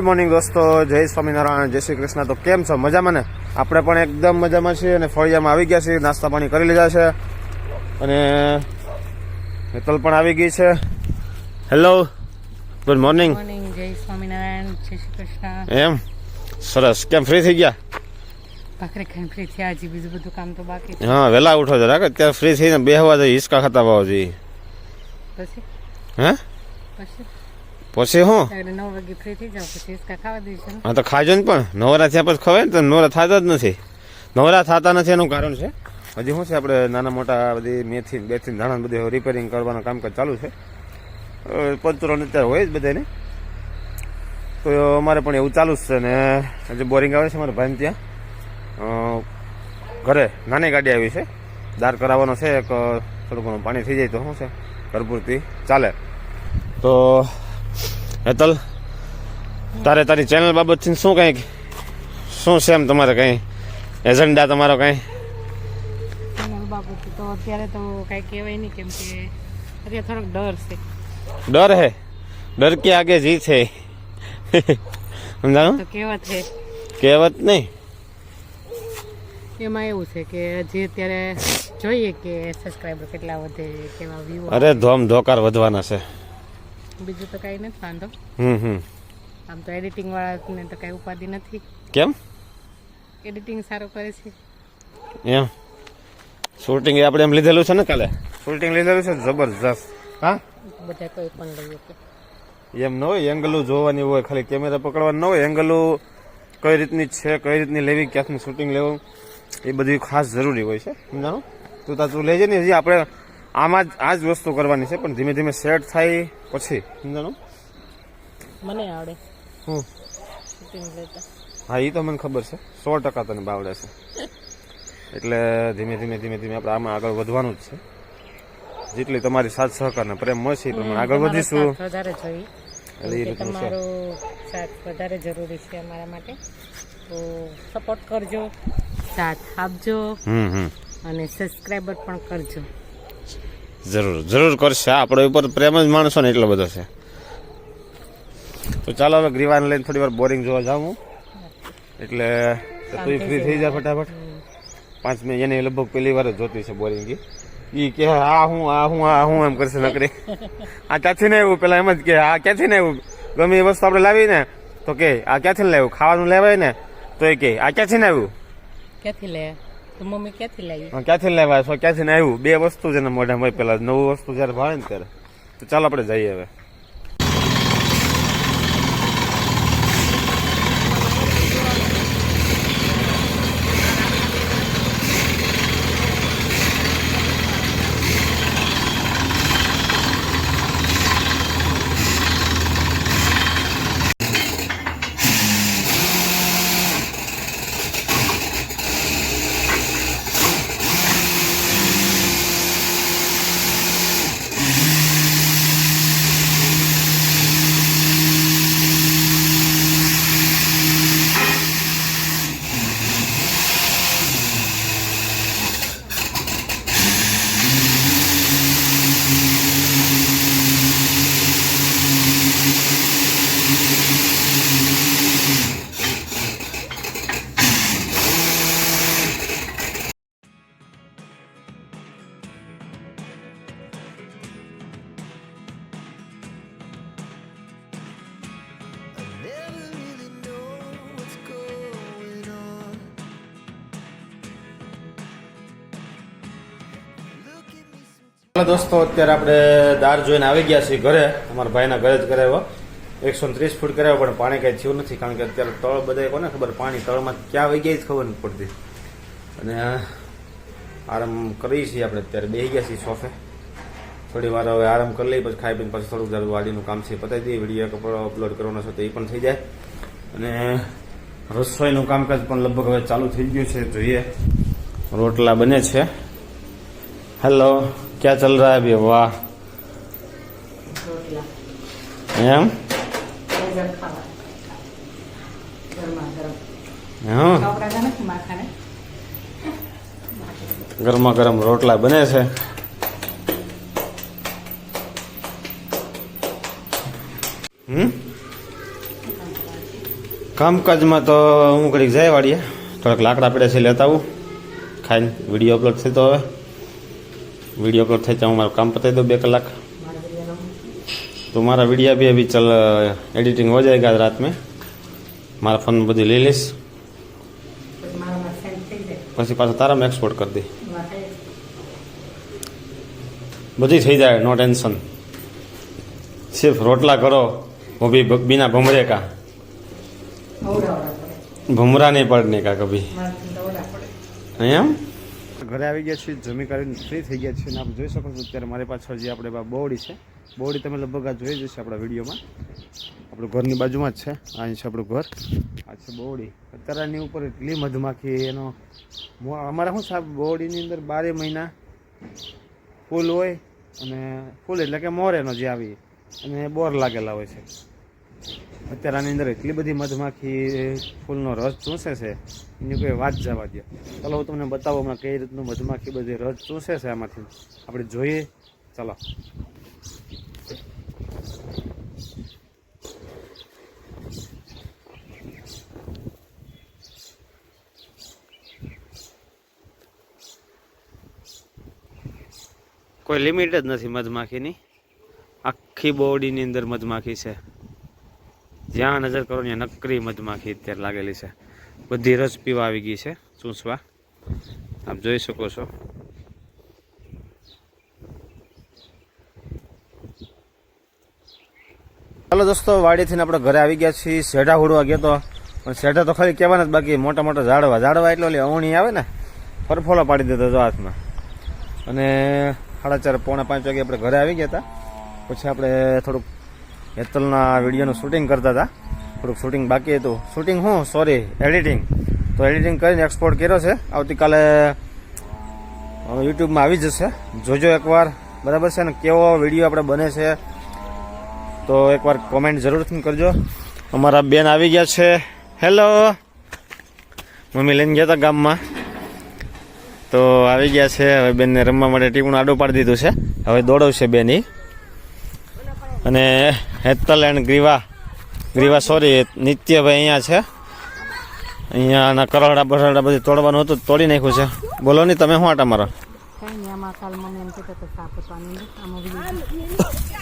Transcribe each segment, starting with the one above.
Good morning દોસ્તો. જય સ્વામિનારાયણ. જય શ્રી કૃષ્ણ. તો કેમ છો? મજામાં ને? આપણે પણ એકદમ મજામાં છીએ અને ફળિયામાં આવી ગયા છીએ. નાસ્તા પાણી કરી લીધા છે. અને હેતલ પણ આવી ગઈ છે. હેલો ગુડ મોર્નિંગ મોર્નિંગ જય સ્વામિનારાયણ. જય શ્રી કૃષ્ણ. એમ? સરસ. કેમ ફ્રી થઈ ગયા? ભાખરી ખાઈને ફ્રી થયા હજી. બીજું બધું કામ તો બાકી હા વહેલા ઉઠો જરાક અત્યારે ફ્રી થઈને બેહવા જઈએ હિસકા ખાતા પાવા જોઈએ. પછી? હે? પછી? પછી ને હા તો ખાજો ને પણ. નવરા થયા પછી ખવાય ને તો નવરા થતા જ નથી. નવરા થતા નથી એનું કારણ છે. હજી શું છે આપણે નાના મોટા બધી મેથી બેથી ધાણા બધું રિપેરિંગ કરવાનું કામકાજ ચાલુ છે. પંચરોને અત્યારે હોય જ બધાને તો અમારે પણ એવું ચાલુ જ છે ને હજી બોરિંગ આવે છે મારા ભાઈને ત્યાં. ઘરે નાની ગાડી આવી છે. દાર કરાવવાનો છે એક થોડું ઘણું પાણી થઈ જાય તો શું છે ઘર ચાલે. તો હેતલ તારે તારી ચેનલ બાબતથી શું કંઈક? શું છે એમ તમારે કંઈ? એજન્ડા તમારો કંઈ? તો અત્યારે તો કાંઈ કહેવાય નહીં કેમ કે અત્યારે થોડોક ડર છે. ડર હે? ડર કે આગે જી છે સમજાણું? કહેવત છે કહેવત નહીં. એમાં એવું છે કે જે અત્યારે જોઈએ કે સબસ્ક્રાઈબર કેટલા વધે કેવા વ્યૂ અરે ધોમ ધોકાર વધવાના છે. બીજું તો કઈ નથી વાંધો. હમ હમ. આમ તો એડિટિંગ વાળાને તો કાંઈ ઉપાધિ નથી. કેમ? એડિટિંગ સારું કરે છે. એમ. શૂટિંગ એ આપણે એમ લીધેલું છે ને કાલે? શૂટિંગ લીધેલું છે જબરજસ્ત. હા? બધા કોઈ પણ લઈએ કે એમ ન હોય એંગલું જોવાની હોય ખાલી કેમેરા પકડવાનું ન હોય એંગલું કઈ રીતની છે કઈ રીતની લેવી ક્યાંથી શૂટિંગ લેવું એ બધું ખાસ જરૂરી હોય છે. સમજાણું? તું તા તું લેજે ને હજી આપણે આમાં જ આ જ વસ્તુ કરવાની છે પણ ધીમે ધીમે સેટ થાય પછી. સમજાણું મને આવડે. હું? હા એ તો મને ખબર છે. સો ટકા તને બાવડે છે. એટલે ધીમે ધીમે ધીમે ધીમે આપણે આમાં આગળ વધવાનું જ છે. જેટલી તમારી સાથ સહકારને પ્રેમ મળશે એ પ્રમાણે આગળ વધીશું. વધારે જોઈએ. તમારો સાથ વધારે જરૂરી છે અમારા માટે. તો સપોર્ટ કરજો સાથ આપજો હમ હમ. અને સબસ્ક્રાઈબર પણ કરજો. જરૂર જરૂર કરશે. આપણે ઉપર પ્રેમ જ માણસો ને એટલો બધો છે. તો ચાલો હવે ગ્રીવાને લઈને થોડી વાર બોરિંગ જોવા જાઉં હું. એટલે તો ફ્રી થઈ જા ફટાફટ. પાંચ મિનિટ એને લગભગ પહેલી વાર જ જોતી છે બોરિંગ ઈ. કે આ હું આ હું આ હું એમ કરશે નકરી. આ ક્યાંથી ને આવ્યું? પેલા એમ જ કે આ ક્યાંથી ને આવ્યું? ગમે એ વસ્તુ આપણે લાવીને તો કે આ ક્યાંથી લાવ્યું? ખાવાનું લેવાય ને? તો એ કે આ ક્યાંથી ને આવ્યું? ક્યાંથી લે? ક્યાંથી લાવી? ક્યાંથી લેવા છો? ક્યાંથી આવ્યું બે વસ્તુ છે ને મોઢામાં પેલા નવું વસ્તુ જયારે ભાવે ને ત્યારે. તો ચાલો આપણે જઈએ હવે. ચાલો દોસ્તો, અત્યારે આપણે દાર જોઈને આવી ગયા છીએ ઘરે. અમારા ભાઈના ઘરે જ કરાવ્યો એકસો ત્રીસ ફૂટ કરાવ્યો પણ પાણી કઈ થયું નથી, કારણ કે અત્યારે તળ બધા કોને ખબર, પાણી તળમાં ક્યાં વહી ગયા જ ખબર નથી પડતી. અને આરામ કરીએ છીએ આપણે, અત્યારે બેસી ગયા છીએ સોફે. થોડી વાર હવે આરામ કરી લઈએ, પછી ખાઈ પીને પછી થોડુંક જારું વાડીનું કામ છે પતાવી દઈએ વીડિયો કપડો અપલોડ કરવાનો છે તો એ પણ થઈ જાય. અને, રસોઈનું કામકાજ પણ લગભગ હવે ચાલુ થઈ ગયું છે, જોઈએ. રોટલા બને છે. હેલો ક્યાં ચલ રહા है अभी वाह રોટલા એમ ગરમ ખાવા ગરમા ગરમ હા કપડા નથી માખાને ગરમા ગરમ રોટલા બને છે હમ કામકાજમાં તો હું ઘડીક જાય વાળીએ થોડાક લાકડા પડ્યા છે લેતા આવું ખાઈને વિડીયો અપલોડ થઈ તો હવે वीडियो अपलोड થાય ત્યાં હું મારું કામ પતાવી દઉં બે કલાક તો મારા વિડીયા भी अभी चल एडिटिंग हो जाएगा आज रात में મારા ફોન બધી લઈ લઈશ મારામાં સેન્ડ થઈ જાય પછી પાછું તારામાં એક્સપોર્ટ કરી દઈ માટે બધી થઈ જાય નો ટેન્શન સિર્ફ રોટલા કરો वो भी ब- बिना भमरे का અવડાવડા પડે ભમરા નહીં પડને કા કભી મારાથી દોડા પડે એમ ઘરે આવી ગયા છીએ, જમી કરીને ફ્રી થઈ ગયા છીએ અને આપ જોઈ શકો છો અત્યારે મારી પાછળ જે આપણે બોવડી છે બોવડી તમે લગભગ આ જોઈ જશે આપણા વિડીયોમાં. આપણું ઘરની બાજુમાં જ છે અહીં છે આપણું ઘર, આ છે બોવડી અત્યારે આની ઉપર એટલી મધમાખી એનો અમારા શું આ બોવડીની અંદર બારે મહિના ફૂલ હોય અને ફૂલ એટલે કે મોરેનો જે આવી, અને બોર લાગેલા હોય છે. અત્યારે આની અંદર એટલી બધી મધમાખી ફૂલનો રસ ચૂસે છે. એની કોઈ વાત જવા દે. ચાલો, હું તમને બતાવું હમણાં કઈ રીતનું મધમાખી બધી રસ ચૂસે છે આમાંથી. આપણે જોઈએ. ચાલો. કોઈ લિમિટ જ નથી મધમાખીની. આખી બોડીની અંદર મધમાખી છે. જ્યાં નજર કરો ત્યાં નકરી મધમાખી અત્યારે લાગેલી છે. બધી રસ પીવા આવી ગઈ છે, ચૂસવા. આપ જોઈ શકો છો. ચાલો દોસ્તો વાડીથી આપણે ઘરે આવી ગયા છીએ. શેઢા હુડવા ગયો તો, પણ શેઢા તો ખાલી કહેવાના જ, બાકી મોટા મોટા ઝાડવા. ઝાડવા એટલે ઓલી અવણી આવે ને ફરફોલો પાડી દેતો હતો હાથમાં. અને સાડા ચાર, પોણા પાંચ વાગે આપણે ઘરે આવી ગયા હતા. પછી આપણે થોડુંક હેતલના વિડીયોનું શૂટિંગ કરતા હતા. થોડુંક શૂટિંગ બાકી હતું. શૂટિંગ હું સોરી એડિટિંગ તો એડિટિંગ કરીને એક્સપોર્ટ કર્યો છે. આવતીકાલે યુટ્યુબમાં આવી જશે. જોજો એકવાર. બરાબર છે ને? કેવો વીડિયો આપણે બને છે? તો એકવાર કોમેન્ટ જરૂરથી કરજો. અમારા બેન આવી ગયા છે. હેલો મમ્મી લઈને ગયા હતા ગામમાં. તો આવી ગયા છે. હવે બેનને રમવા માટે ટીમનું આડું પાડી દીધું છે. હવે દોડવશે બેની અને હેતલ એન્ડ ગ્રીવા. ગ્રીવા સોરી નિત્યભાઈ અહીંયા છે. અહીંયાના કરડા બરડા બધું તોડવાનું હતું તોડી નાખ્યું છે. બોલો ને તમે શું આટા મારો?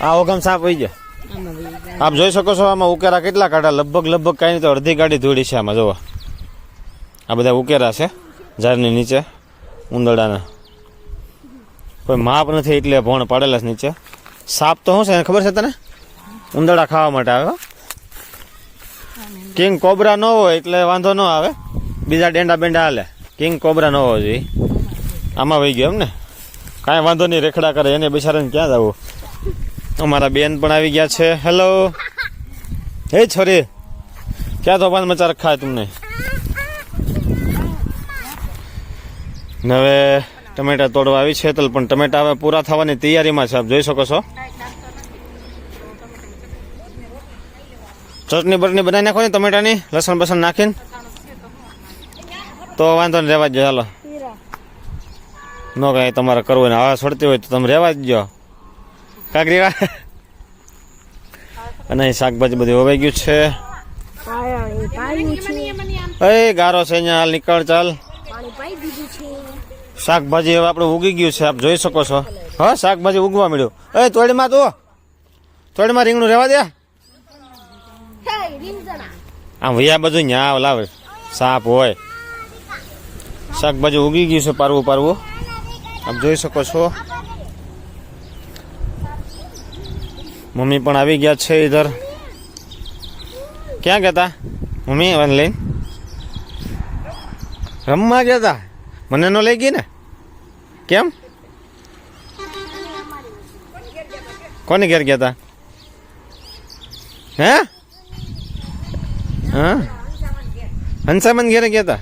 આ ઓગમ સાપ હોય ગયા. આપ જોઈ શકો છો આમાં ઉકેરા કેટલા કાઢા લગભગ લગભગ કાંઈ નહીં તો અડધી ગાડી ધોડી છે આમાં જોવા. આ બધા ઉકેરા છે ઝાડની નીચે ઉંદરડાના. કોઈ માપ નથી એટલે ભોણ પાડેલા છે નીચે. સાપ તો શું છે ખબર છે તને? ઉંદરડા ખાવા માટે આવે હો. કિંગ કોબરા ન હોય એટલે વાંધો ન આવે. બીજા ડેંડા બેંડા હાલે. કિંગ કોબરા ન હોવો જોઈએ. આમાં વહી ગયો એમ ને? કાંઈ વાંધો નહીં, રેખડા કરે. એને બિચારાને ક્યાં જવું? અમારા બેન પણ આવી ગયા છે. હેલો હે છોરી, ક્યાં તોફાન મચા રખા તુમને? હવે ટમેટા તોડવા આવી છે, તો પણ ટમેટા હવે પૂરા થવાની તૈયારીમાં છે. આપ જોઈ શકો છો. ચટણી બટણી બનાવી નાખો ને ટમેટાની, લસણ બસણ નાખીને. તો વાંધો ને રહેવા જ ચાલો ન કાંઈ તમારે કરવું ને હવા છોડતી હોય તો તમે રહેવા જ જો કાકરીવા અને અહીં શાકભાજી બધું હોવાઈ ગયું છે. એ ગારો છે અહીંયા, હાલ નીકળ, ચાલ. શાકભાજી હવે આપણે ઉગી ગયું છે, આપ જોઈ શકો છો. હા, શાકભાજી ઉગવા મળ્યું એ, તોડીમાં તો. તોડીમાં રીંગણું રહેવા દે. આમ વૈયા બધું ન્યા લાવે. સાપ હોય. શાકભાજી ઉગી ગયું છે પારવું પારવું. આપ જોઈ શકો છો. મમ્મી પણ આવી ગયા છે ઇધર ક્યાં ગયા તા? મમ્મી, વન લઈને? રમવા ગયા તા? મને ન લઈ ગઈ ને? કેમ? કોને ઘેર ગયા હતા હે? હા? હંસામન ઘેરે ગયા તા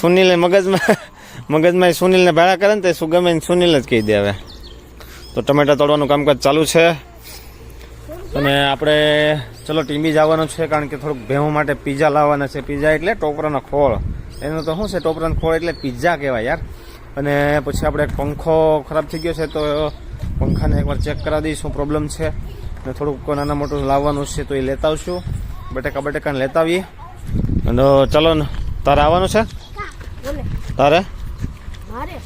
સુનિલ મગજમાં મગજમાં સુનિલને ભાડા કરે ને તો શું ગમે સુનિલ જ કહી દે હવે. તો ટમેટા તોડવાનું કામકાજ ચાલુ છે. અને આપણે, ચલો ટીંબી જવાનું છે કારણ કે થોડુંક ભેહું માટે પીઝા લાવવાના છે. પીઝા એટલે ટોપરાનો ખોળ. એનું તો શું છે? ટોપરાનો ખોળ એટલે પીઝા કહેવાય યાર. અને પછી આપણે પંખો ખરાબ થઈ ગયો છે તો પંખાને એકવાર ચેક કરાવી દઈશું પ્રોબ્લેમ છે. ને થોડુંક નાના મોટું લાવવાનું છે તો એ લેતા આવશું. બટેકા બટેકાને લેતા આવીએ. અને ચલો ને તારે આવવાનું છે? તારે?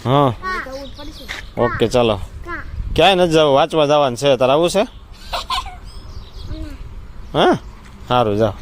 હા. ઓકે ચાલો. ક્યાંય નથી જવું વાંચવા જવાનું છે. તારે આવું છે? હા? સારું જાઓ.